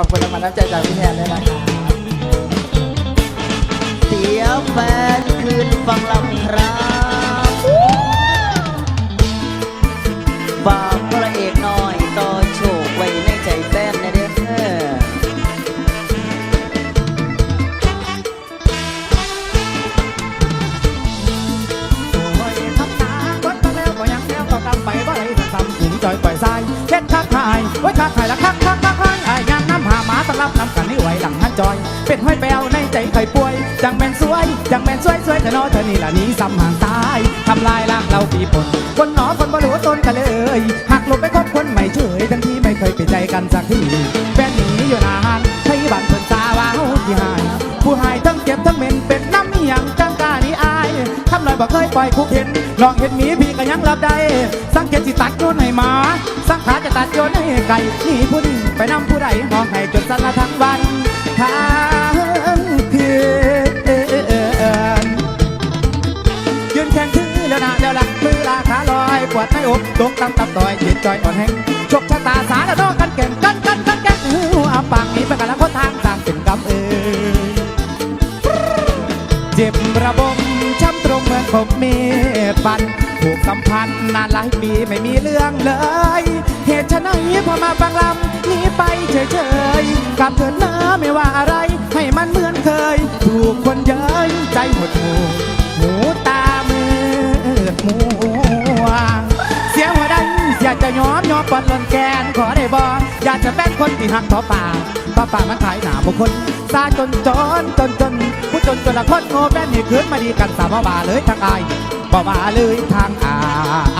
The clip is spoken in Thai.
ขอบคุณรางวัลน้ำใจจากพี่แทนด้วยนะครับเสียแฟนคืนฟังลำครา จอย เป็นห้อยแปวในใจไข่ป่วย จังแม่นสวย จังแม่นสวยสวยแต่นอเธอนี่ละนี้ซ้ำห่างตายทำลายล้างเราปีปนคนหนอคนบ่รู้ต้นกันเลยหักหลบไปคบคนใหม่เฉยทั้งที่ไม่เคยเปิดใจกันสักทีแฟนหนีอยู่นานให้บันเพิ่นตาว่าเฮาที่หายผู้หายทั้งเจ็บทั้งเหม็นเป็นน้ำเมียงจังกานี่อายทำหน่อยบ่เคยปล่อยคุกเห็นลองเห็นมีพี่ก็ยังรับได้สังเกตสิตัดโยนให้หมาสังขาจะตัดโยนให้ไก่หนี่ผู้ดีไปนำผู้ใดห้องให้จนสันละทั้งวัน แข่งถือแล้วนะแล้วหลักมือลาขาลอยปวดในอกตกตำตับต่อยจิตจอยอ่อนแห้งโชคชะตาสารดอกกันเก่งกันกันกันแก่หูอาปากนี้ไปกันแล้วคนทางต่างเป็นกำเอ่ยเจ็บระบมช้ำตรงเหมือนผมมีดฟันผูกสัมพันธ์นานหลายปีไม่มีเรื่องเลย เหตุไฉนพอมาฟังลำหนีไปเฉยๆกลับเถิดนะไม่ว่าอะไร อยากจะยอมยอมปอนลนแกนขอได้บออยากจะเป็นคนที่หักต่อป่าป่าป่ามันขายหนาบุคคลซาจนจนจนจนผู้จนจนละคนโง่แม่นี่คืนมาดีกันสามบาเลยทางอายบ่มาเลยทางอาย